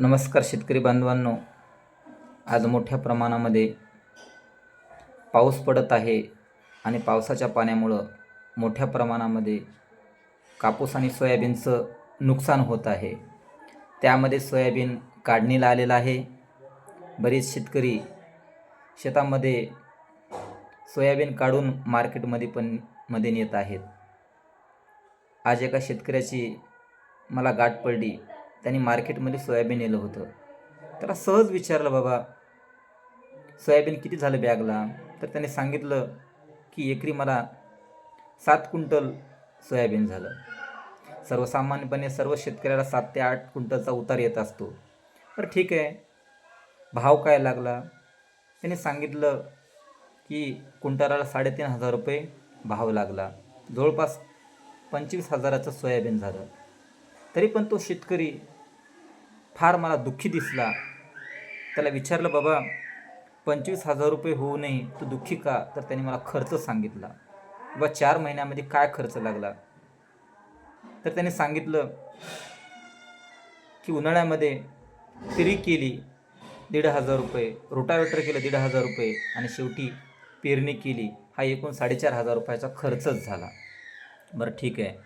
नमस्कार शेतकरी बांधवांनो. आज मोठ्या प्रमाणामध्ये पाऊस पडत आहे आणि पावसाच्या पाण्यामुळं मोठ्या प्रमाणामध्ये कापूस आणि सोयाबीनचं नुकसान होत आहे. त्यामध्ये सोयाबीन काढणीला आलेलं आहे. बरेच शेतकरी शेतामध्ये सोयाबीन काढून मार्केटमध्ये पण मध्ये नेत आहेत. आज एका शेतकऱ्याची मला गाठ पडली. त्यांनी मार्केटमध्ये सोयाबीन नेलं होतं. त्याला सहज विचारलं बाबा सोयाबीन किती झालं बॅगला? तर त्याने सांगितलं की एकरी मला सात क्विंटल सोयाबीन झालं. सर्वसामान्यपणे सर्व शेतकऱ्याला सात ते आठ क्विंटलचा उतार येत असतो. तर ठीक आहे. भाव काय लागला? त्याने सांगितलं की क्विंटलाला साडेतीन हजार रुपये भाव लागला. जवळपास पंचवीस हजाराचं सोयाबीन झालं. तरी पण तो शेतकरी फार मला दुःखी दिसला. त्याला विचारलं बाबा पंचवीस हजार रुपये होऊ नये तू दुःखी का? तर त्याने मला खर्च सांगितला. बाबा चार महिन्यामध्ये काय खर्च लागला? तर त्याने सांगितलं की उन्हाळ्यामध्ये तिरी केली दीड हजार रुपये रोटावेटर केलं दीड हजार रुपये आणि शेवटी पेरणी केली. हा एकूण साडेचार हजार रुपयाचा खर्चच झाला. बरं ठीक आहे.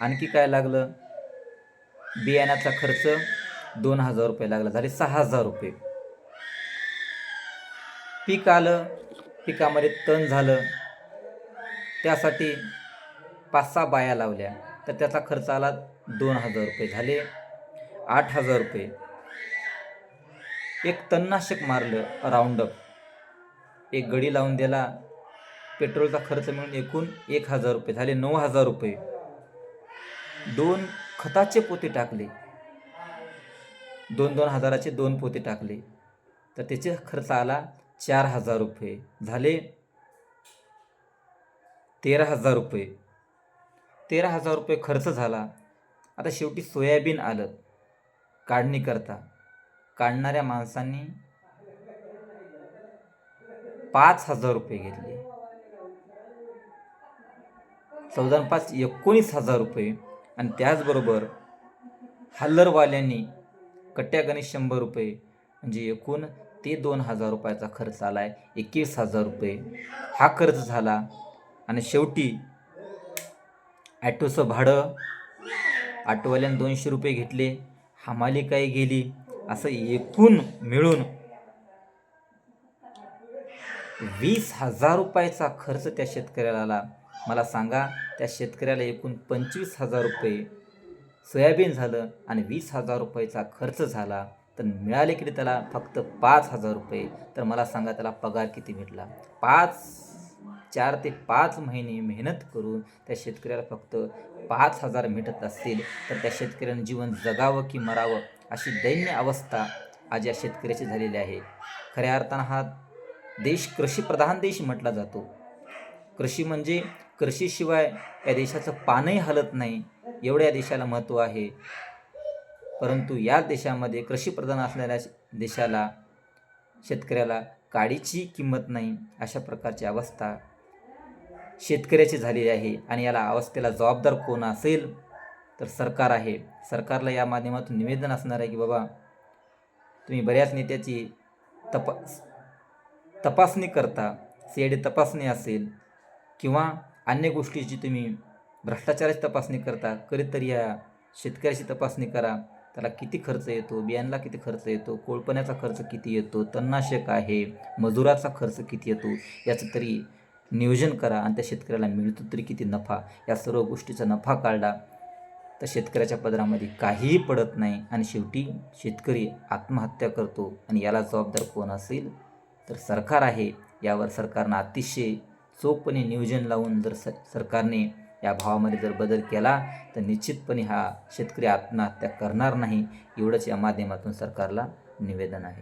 आणखी काय लागलं? बियाण्याचा खर्च दोन हजार रुपये लागला झाले सहा हजार रुपये. पीक आलं पिकामध्ये तण झालं. त्यासाठी पाच सहा बाया लावल्या. तर त्याचा खर्च आला दोन हजार रुपये झाले आठ हजार रुपये. एक तणनाशक मारलं राऊंडअप एक गडी लावून दिला. पेट्रोलचा खर्च मिळून एकूण एक हजार रुपये झाले नऊ हजार रुपये. दोन खताचे पोते टाकले. दोन दोन हजाराचे दोन पोते टाकले. तर त्याचे खर्च आला चार हजार रुपये. झाले तेरा हजार रुपये. तेरा हजार रुपये खर्च झाला. आता शेवटी सोयाबीन आलं. काढणी करता. काढणाऱ्या माणसांनी पाच हजार रुपये घेतले. चौदा पाच एकोणीस हजार रुपये. आणि त्याचबरोबर हल्लरवाल्यांनी कट्ट्यागणित शंभर रुपये. म्हणजे एकूण ते दोन हजार रुपयाचा खर्च आला आहे एकवीस हजार रुपये. हा खर्च झाला. आणि शेवटी ॲटोचं भाडं ऑटोवाल्यानं दोनशे रुपये घेतले. हमाली काही गेली. असं एकूण मिळून वीस हजार रुपयाचा खर्च त्या शेतकऱ्याला आला. मला सांगा त्या शेतकऱ्याला एकूण पंचवीस हजार रुपये सोयाबीन झालं आणि वीस हजार रुपयाचा खर्च झाला तर मिळाले किती त्याला? फक्त पाच हजार रुपये. तर मला सांगा त्याला पगार किती भेटला? पाच चार ते पाच महिने मेहनत करून त्या शेतकऱ्याला फक्त पाच हजार भेटत असतील तर त्या शेतकऱ्यानं जीवन जगावं की मरावं अशी दैन्य अवस्था आज या शेतकऱ्याची झालेली आहे. खऱ्या अर्थानं हा देश कृषीप्रधान देश म्हटला जातो. कृषी म्हणजे कृषीशिवाय या देशाचं पानही हलत नाही. एवढ्या देशाला महत्त्व आहे. परंतु या देशामध्ये कृषीप्रधान असणाऱ्या देशाला शेतकऱ्याला काडीची किंमत नाही अशा प्रकारची अवस्था शेतकऱ्याची झालेली आहे. आणि याला अवस्थेला जबाबदार कोण असेल तर सरकार आहे. सरकारला या माध्यमातून निवेदन असणार आहे की बाबा तुम्ही बऱ्याच नेत्याची तपा तपासणी करता सी आय डी तपासणी असेल किंवा अन्य गोष्टीची तुम्ही भ्रष्टाचाराची तपासणी करता कधीतरी या शेतकऱ्याची तपासणी करा. त्याला किती खर्च येतो बियाणला किती खर्च येतो कोळपण्याचा खर्च किती येतो तणनाशक आहे मजुराचा खर्च किती येतो याचं तरी नियोजन करा आणि त्या शेतकऱ्याला मिळतो तरी किती नफा. या सर्व गोष्टीचा नफा काढला तर शेतकऱ्याच्या पदरामध्ये काहीही पडत नाही आणि शेवटी शेतकरी आत्महत्या करतो आणि याला जबाबदार कोण असेल? तर सरकार आहे. यावर सरकारनं अतिशय चोखपणे नियोजन लावून जर स सरकारने या भावामध्ये जर बदल केला तर निश्चितपणे हा शेतकरी आत्महत्या करणार नाही एवढंच या माध्यमातून सरकारला निवेदन आहे.